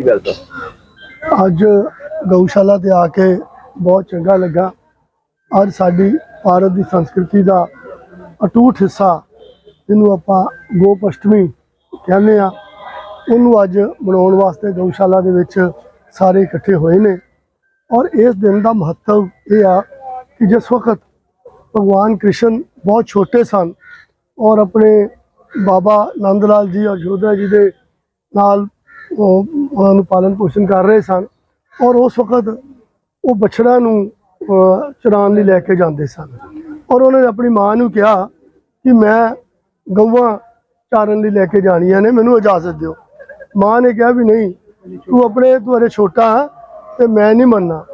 ਕੀ welcome ਅੱਜ ਗਊਸ਼ਾਲਾ ਤੇ ਆ ਕੇ ਬਹੁਤ ਚੰਗਾ ਲੱਗਾ। ਅੱਜ ਸਾਡੀ ਭਾਰਤ ਦੀ ਸੰਸਕ੍ਰਿਤੀ ਦਾ ਅਟੂਟ ਹਿੱਸਾ ਜਿਹਨੂੰ ਆਪਾਂ ਗੋਪ ਅਸ਼ਟਮੀ ਕਹਿੰਦੇ ਆ ਉਹਨੂੰ ਅੱਜ ਮਨਾਉਣ ਵਾਸਤੇ ਗਊਸ਼ਾਲਾ ਦੇ ਵਿੱਚ ਸਾਰੇ ਇਕੱਠੇ ਹੋਏ ਨੇ। ਔਰ ਇਸ ਦਿਨ ਦਾ ਮਹੱਤਵ ਇਹ ਆ ਕਿ ਜਿਸ ਵਕਤ ਭਗਵਾਨ ਕ੍ਰਿਸ਼ਨ ਬਹੁਤ ਛੋਟੇ ਸਨ ਔਰ ਆਪਣੇ ਬਾਬਾ ਨੰਦ ਲਾਲ ਜੀ ਅਯੋਧਿਆ ਜੀ ਦੇ ਨਾਲ ਉਹ ਉਹਨਾਂ ਨੂੰ ਪਾਲਣ ਪੋਸ਼ਣ ਕਰ ਰਹੇ ਸਨ ਔਰ ਉਸ ਵਕਤ ਉਹ ਬਛੜਾ ਨੂੰ ਅਹ, ਚਰਾਉਣ ਲਈ ਲੈ ਕੇ ਜਾਂਦੇ ਸਨ। ਔਰ ਉਹਨਾਂ ਨੇ ਆਪਣੀ ਮਾਂ ਨੂੰ ਕਿਹਾ ਕਿ ਮੈਂ ਗਊਆਂ ਚਾਰਨ ਲਈ ਲੈ ਕੇ ਜਾਣੀਆਂ ਨੇ ਮੈਨੂੰ ਇਜਾਜ਼ਤ ਦਿਓ। ਮਾਂ ਨੇ ਕਿਹਾ ਵੀ ਨਹੀਂ ਤੂੰ ਆਪਣੇ ਤੂੰ ਛੋਟਾ ਹੈ ਤੇ ਮੈਂ ਨਹੀਂ ਮੰਨਣਾ।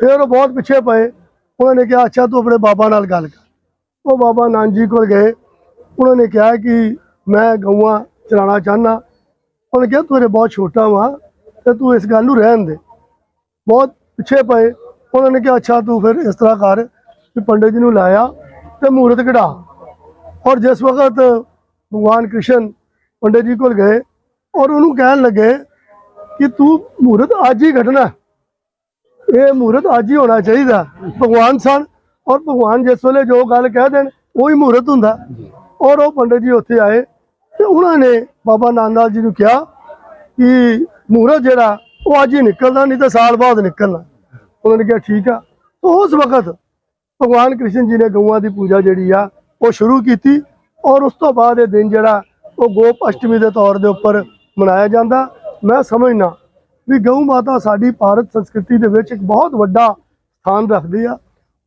ਫਿਰ ਉਹ ਬਹੁਤ ਪਿੱਛੇ ਪਏ। ਉਹਨਾਂ ਨੇ ਕਿਹਾ ਅੱਛਾ ਤੂੰ ਆਪਣੇ ਬਾਬਾ ਨਾਲ ਗੱਲ ਕਰ। ਉਹ ਬਾਬਾ ਨਾਨਕ ਜੀ ਕੋਲ ਗਏ। ਉਹਨਾਂ ਨੇ ਕਿਹਾ ਕਿ ਮੈਂ ਗਊਆਂ ਚਰਾਉਣਾ ਚਾਹਨਾ ਉਹਨੇ ਕਿਹਾ ਤੂੰ ਅਰੇ ਬਹੁਤ ਛੋਟਾ ਵਾ ਤੇ ਤੂੰ ਇਸ ਗੱਲ ਨੂੰ ਰਹਿਣ ਦੇ। ਬਹੁਤ ਪਿੱਛੇ ਪਏ। ਉਹਨਾਂ ਨੇ ਕਿਹਾ ਅੱਛਾ ਤੂੰ ਫਿਰ ਇਸ ਤਰ੍ਹਾਂ ਕਰ ਕਿ ਪੰਡਿਤ ਜੀ ਨੂੰ ਲਾਇਆ ਤੇ ਮੂਰਤ ਕਢਾ। ਔਰ ਜਿਸ ਵਕਤ ਭਗਵਾਨ ਕ੍ਰਿਸ਼ਨ ਪੰਡਿਤ ਜੀ ਕੋਲ ਗਏ ਔਰ ਉਹਨੂੰ ਕਹਿਣ ਲੱਗੇ ਕਿ ਤੂੰ ਮੂਰਤ ਅੱਜ ਹੀ ਕੱਢਣਾ। ਇਹ ਮੂਰਤ ਅੱਜ ਹੀ ਹੋਣਾ ਚਾਹੀਦਾ। ਭਗਵਾਨ ਸਨ ਔਰ ਭਗਵਾਨ ਜਿਸ ਵੇਲੇ ਜੋ ਗੱਲ ਕਹਿ ਦੇਣ ਉਹੀ ਮੂਰਤ ਹੁੰਦਾ। ਔਰ ਉਹ ਪੰਡਿਤ ਜੀ ਉੱਥੇ ਆਏ ਤੇ ਉਹਨਾਂ ਨੇ ਬਾਬਾ ਨਾਨਕ ਜੀ ਨੂੰ ਕਿਹਾ ਕਿ ਮੂਰਤ ਜਿਹੜਾ, ਉਹ ਅੱਜ ਹੀ ਨਿਕਲਦਾ, ਨਹੀਂ ਤਾਂ ਸਾਲ ਬਾਅਦ ਨਿਕਲਣਾ। ਉਹਨਾਂ ਨੇ ਕਿਹਾ, ਠੀਕ ਆ। ਤਾਂ ਉਸ ਵਕਤ ਭਗਵਾਨ ਕ੍ਰਿਸ਼ਨ ਜੀ ਨੇ ਗਊਆਂ ਦੀ ਪੂਜਾ ਜਿਹੜੀ ਆ, ਉਹ ਸ਼ੁਰੂ ਕੀਤੀ ਔਰ ਉਸ ਤੋਂ ਬਾਅਦ ਇਹ ਦਿਨ ਜਿਹੜਾ, ਉਹ ਗੋਪ ਅਸ਼ਟਮੀ ਦੇ ਤੌਰ ਦੇ ਉੱਪਰ ਮਨਾਇਆ ਜਾਂਦਾ। ਮੈਂ ਸਮਝਣਾ ਵੀ ਗਊ ਮਾਤਾ ਸਾਡੀ ਭਾਰਤ ਸੰਸਕ੍ਰਿਤੀ ਦੇ ਵਿੱਚ ਇੱਕ ਬਹੁਤ ਵੱਡਾ ਸਥਾਨ ਰੱਖਦੀ ਆ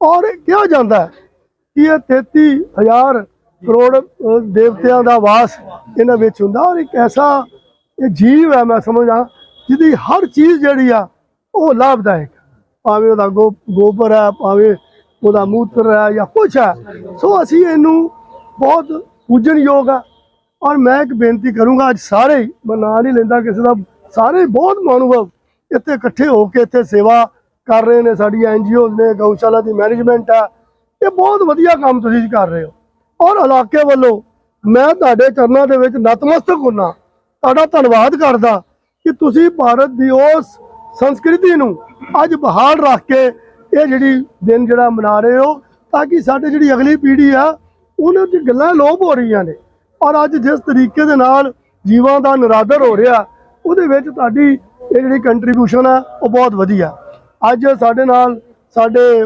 ਔਰ ਇਹ ਕਿਹਾ ਜਾਂਦਾ ਕਿ ਇਹ 33000 ਕਰੋੜ ਦੇਵਤਿਆਂ ਦਾ ਵਾਸ ਇਹਨਾਂ ਵਿੱਚ ਹੁੰਦਾ ਔਰ ਇੱਕ ਐਸਾ, ਇਹ ਜੀਵ ਹੈ ਮੈਂ ਸਮਝਦਾ, ਜਿਹਦੀ ਹਰ ਚੀਜ਼ ਜਿਹੜੀ ਆ, ਉਹ ਲਾਭਦਾਇਕ ਭਾਵੇਂ ਉਹਦਾ ਗੋ, ਗੋਬਰ ਹੈ, ਭਾਵੇਂ ਉਹਦਾ ਮੂਤਰ ਹੈ ਜਾਂ ਕੁਛ ਹੈ। ਸੋ ਅਸੀਂ ਇਹਨੂੰ ਬਹੁਤ ਪੂਜਣਯੋਗ ਆ। ਔਰ ਮੈਂ ਇੱਕ ਬੇਨਤੀ ਕਰੂੰਗਾ, ਅੱਜ ਸਾਰੇ ਮੈਂ ਨਾਂ ਨਹੀਂ ਲੈਂਦਾ ਕਿਸੇ ਦਾ, ਸਾਰੇ ਬਹੁਤ ਮਾਨੂਭਵ ਇੱਥੇ ਇਕੱਠੇ ਹੋ ਕੇ ਇੱਥੇ ਸੇਵਾ ਕਰ ਰਹੇ ਨੇ ਸਾਡੀ ਐਨਜੀਓ ਨੇ, ਗਊਸ਼ਾਲਾ ਦੀ ਮੈਨੇਜਮੈਂਟ ਆ। ਇਹ ਬਹੁਤ ਵਧੀਆ ਕੰਮ ਤੁਸੀਂ ਕਰ ਰਹੇ ਹੋ। ਔਰ ਇਲਾਕੇ ਵੱਲੋਂ ਮੈਂ ਤੁਹਾਡੇ ਚਰਨਾਂ ਦੇ ਵਿੱਚ ਨਤਮਸਤਕ ਹੁੰਨਾ। ਤੁਹਾਡਾ ਧੰਨਵਾਦ ਕਰਦਾ ਕਿ ਤੁਸੀਂ ਭਾਰਤ ਦੀ ਉਸ ਸੰਸਕ੍ਰਿਤੀ ਨੂੰ ਅੱਜ ਬਹਾਲ ਰੱਖ ਕੇ ਇਹ ਜਿਹੜੀ ਦਿਨ ਜਿਹੜਾ ਮਨਾ ਰਹੇ ਹੋ, ਤਾਂ ਕਿ ਸਾਡੇ ਜਿਹੜੀ ਅਗਲੀ ਪੀੜ੍ਹੀ ਆ ਉਹਨਾਂ ਦੀ ਗੱਲਾਂ ਲੋਪ ਹੋ ਰਹੀਆਂ ਨੇ। ਔਰ ਅੱਜ ਜਿਸ ਤਰੀਕੇ ਦੇ ਨਾਲ ਜੀਵਾਂ ਦਾ ਨਿਰਾਦਰ ਹੋ ਰਿਹਾ, ਉਹਦੇ ਵਿੱਚ ਤੁਹਾਡੀ ਇਹ ਜਿਹੜੀ ਕੰਟਰੀਬਿਊਸ਼ਨ ਆ, ਉਹ ਬਹੁਤ ਵਧੀਆ। ਅੱਜ ਸਾਡੇ ਨਾਲ ਸਾਡੇ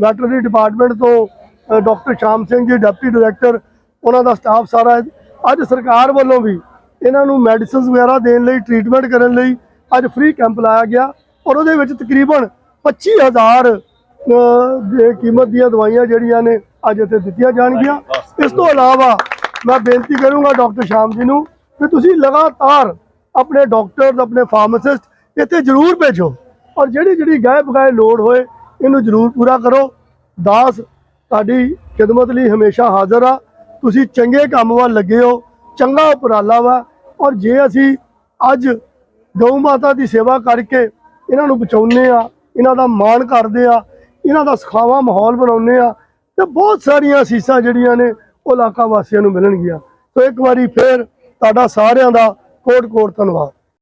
ਵੈਟਰਨਰੀ ਡਿਪਾਰਟਮੈਂਟ ਤੋਂ ਡਾਕਟਰ ਸ਼ਾਮ ਸਿੰਘ ਜੀ ਡਿਪਟੀ ਡਾਇਰੈਕਟਰ ਉਹਨਾਂ ਦਾ ਸਟਾਫ ਸਾਰਾ ਅੱਜ ਸਰਕਾਰ ਵੱਲੋਂ ਵੀ ਇਹਨਾਂ ਨੂੰ ਮੈਡੀਸਿਨਸ ਵਗੈਰਾ ਦੇਣ ਲਈ ਟ੍ਰੀਟਮੈਂਟ ਕਰਨ ਲਈ ਅੱਜ ਫ੍ਰੀ ਕੈਂਪ ਲਾਇਆ ਗਿਆ ਔਰ ਉਹਦੇ ਵਿੱਚ ਤਕਰੀਬਨ 25000 ਅਹ, ਦੇ ਕੀਮਤ ਦੀਆਂ ਦਵਾਈਆਂ ਜਿਹੜੀਆਂ ਨੇ ਅੱਜ ਇੱਥੇ ਦਿੱਤੀਆਂ ਜਾਣਗੀਆਂ। ਇਸ ਤੋਂ ਇਲਾਵਾ ਮੈਂ ਬੇਨਤੀ ਕਰੂੰਗਾ ਡਾਕਟਰ ਸ਼ਾਮ ਜੀ ਨੂੰ ਕਿ ਤੁਸੀਂ ਲਗਾਤਾਰ ਆਪਣੇ ਡਾਕਟਰਸ ਆਪਣੇ ਫਾਰਮਾਸਿਸਟ ਇੱਥੇ ਜ਼ਰੂਰ ਭੇਜੋ ਔਰ ਜਿਹੜੀ ਜਿਹੜੀ ਗਾਇ ਬਗਾਏ ਲੋੜ ਹੋਏ ਇਹਨੂੰ ਜ਼ਰੂਰ ਪੂਰਾ ਕਰੋ। ਦਾਸ ਤੁਹਾਡੀ ਖਿਦਮਤ ਲਈ ਹਮੇਸ਼ਾ ਹਾਜ਼ਰ ਆ। ਤੁਸੀਂ ਚੰਗੇ ਕੰਮ ਵੱਲ ਲੱਗੇ ਹੋ, ਚੰਗਾ ਉਪਰਾਲਾ ਵਾ। ਔਰ ਜੇ ਅਸੀਂ ਅੱਜ ਗਊ ਮਾਤਾ ਦੀ ਸੇਵਾ ਕਰਕੇ ਇਹਨਾਂ ਨੂੰ ਬਚਾਉਂਦੇ ਆ, ਇਹਨਾਂ ਦਾ ਮਾਣ ਕਰਦੇ ਆ, ਇਹਨਾਂ ਦਾ ਸੁਖਾਵਾਂ ਮਾਹੌਲ ਬਣਾਉਂਦੇ ਆ, ਤੇ ਬਹੁਤ ਸਾਰੀਆਂ ਅਸੀਸਾਂ ਜਿਹੜੀਆਂ ਨੇ ਉਹ ਇਲਾਕਾ ਵਾਸੀਆਂ ਨੂੰ ਮਿਲਣਗੀਆਂ। ਸੋ ਇੱਕ ਵਾਰੀ ਫੇਰ ਤੁਹਾਡਾ ਸਾਰਿਆਂ ਦਾ ਕੋਟ ਕੋਟ ਧੰਨਵਾਦ।